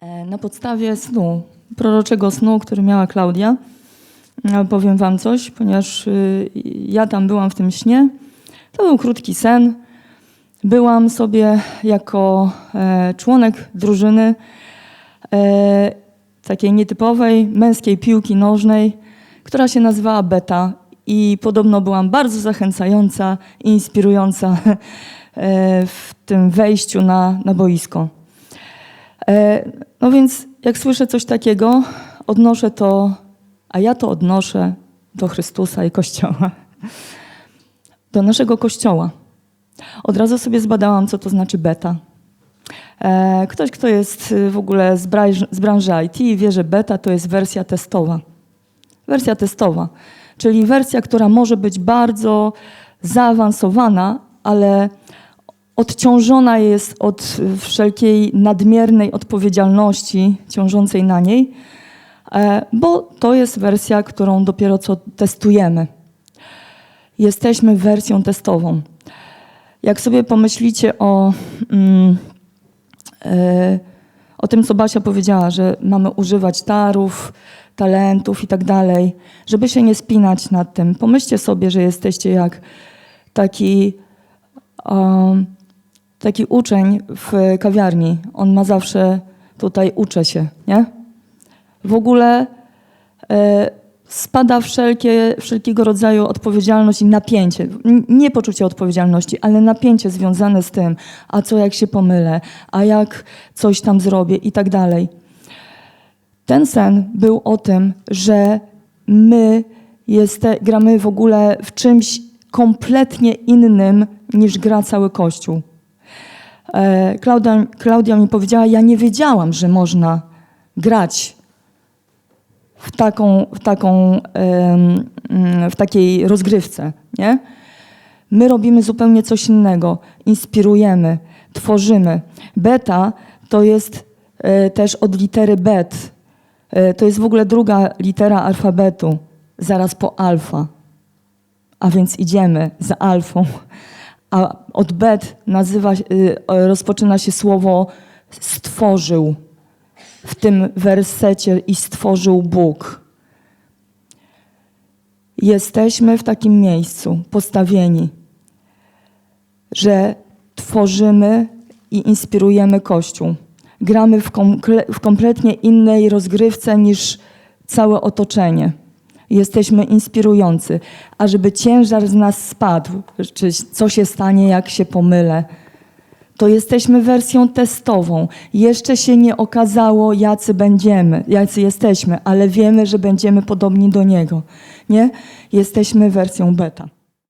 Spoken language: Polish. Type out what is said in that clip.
E, Na podstawie snu, proroczego snu, który miała Klaudia, e, powiem Wam coś, ponieważ y, ja tam byłam w tym śnie. To był krótki sen. Byłam sobie jako e, członek drużyny takiej nietypowej męskiej piłki nożnej, która się nazywała Beta i podobno byłam bardzo zachęcająca i inspirująca w tym wejściu na, na boisko. E, No więc jak słyszę coś takiego, odnoszę to, a ja to odnoszę do Chrystusa i Kościoła. Do naszego Kościoła. Od razu sobie zbadałam, co to znaczy beta. E, Ktoś, kto jest y, w ogóle z branży, z branży IT, wie, że beta to jest wersja testowa. Wersja testowa, czyli wersja, która może być bardzo zaawansowana, ale odciążona jest od wszelkiej nadmiernej odpowiedzialności ciążącej na niej, e, bo to jest wersja, którą dopiero co testujemy. Jesteśmy wersją testową. Jak sobie pomyślicie o, mm, e, o tym, co Basia powiedziała, że mamy używać darów, talentów i tak dalej, żeby się nie spinać nad tym, pomyślcie sobie, że jesteście jak taki. Um, taki uczeń w kawiarni, on ma zawsze tutaj uczę się, nie? W ogóle e, spada wszelkie, wszelkiego rodzaju odpowiedzialność i napięcie. Nie poczucie odpowiedzialności, ale napięcie związane z tym, a co jak się pomylę, a jak coś tam zrobię i tak dalej. Ten sen był o tym, że my jeste, gramy w ogóle w czymś kompletnie innym niż gra cały Kościół. E, Klaudia, Klaudia mi powiedziała, ja nie wiedziałam, że można grać w taką, w taką, mm, w takiej rozgrywce, nie? My robimy zupełnie coś innego. Inspirujemy, tworzymy. Beta to jest e, też od litery bet. E, to jest w ogóle druga litera alfabetu, zaraz po alfa. A więc idziemy za alfą. A od bet nazywa, y, rozpoczyna się słowo stworzył. W tym wersecie i stworzył Bóg. Jesteśmy w takim miejscu postawieni, że tworzymy i inspirujemy Kościół. Gramy w, komple- w kompletnie innej rozgrywce niż całe otoczenie. Jesteśmy inspirujący, a żeby ciężar z nas spadł, czy co się stanie, jak się pomylę, to jesteśmy wersją testową. Jeszcze się nie okazało, jacy będziemy, jacy jesteśmy, ale wiemy, że będziemy podobni do Niego. Nie? Jesteśmy wersją beta.